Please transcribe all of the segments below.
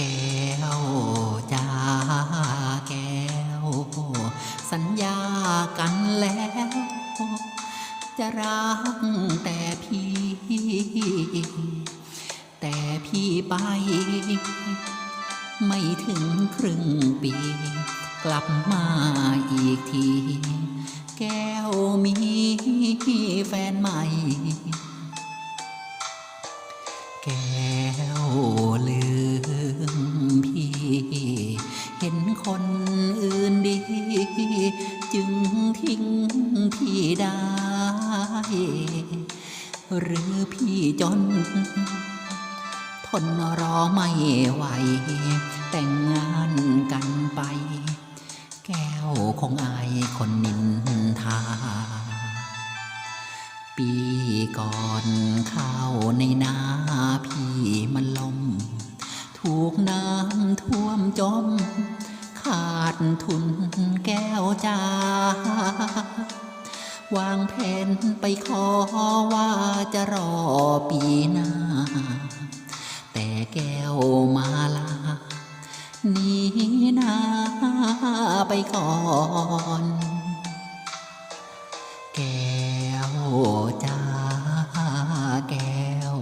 แก้วจ้าแก้ว สัญญากันแล้ว จะรักแต่พี่ แต่พี่ไป ไม่ถึงครึ่งปี กลับมาอีกที แก้วมีแฟนใหม่ แก้วลืม ทิ้งพี่ได้ หรือพี่จน ทนรอไม่ไหว แต่งงานกันไป แก้วคงอายคนนินทา ปีก่อนข้าวในนาพี่มันลม ถูกน้ำท่วมจมขา ทุนแก้วจ้าวางแผนไปขอว่าจะรอปีหน้า แต่แก้วมาลาหนีหน้าไปก่อน แก้วจ้าแก้ว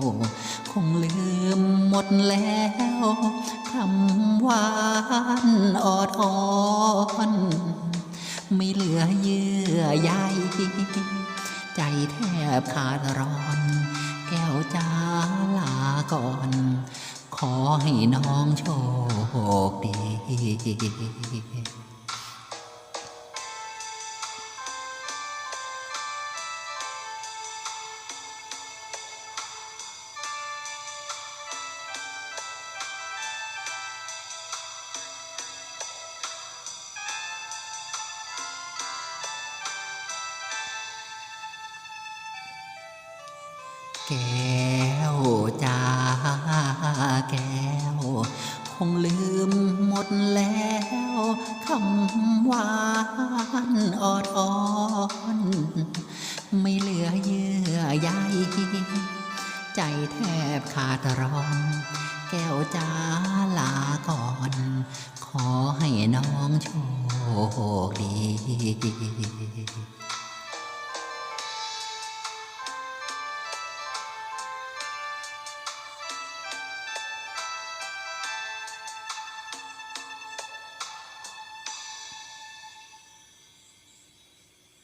คงลืมหมดแล้วคำหวานออดอ่อน ไม่เหลือเยื่อใยใจแทบขาดร้อน แก้วจ้าลาก่อน ขอให้น้องโชคดี แก้วจ้าแก้ว คงลืมหมดแล้วคำหวานออดอ่อนไม่เหลือเยื่อใยใจแทบขาดร้อนแก้วจ้าลาก่อน ขอให้น้องโชคดี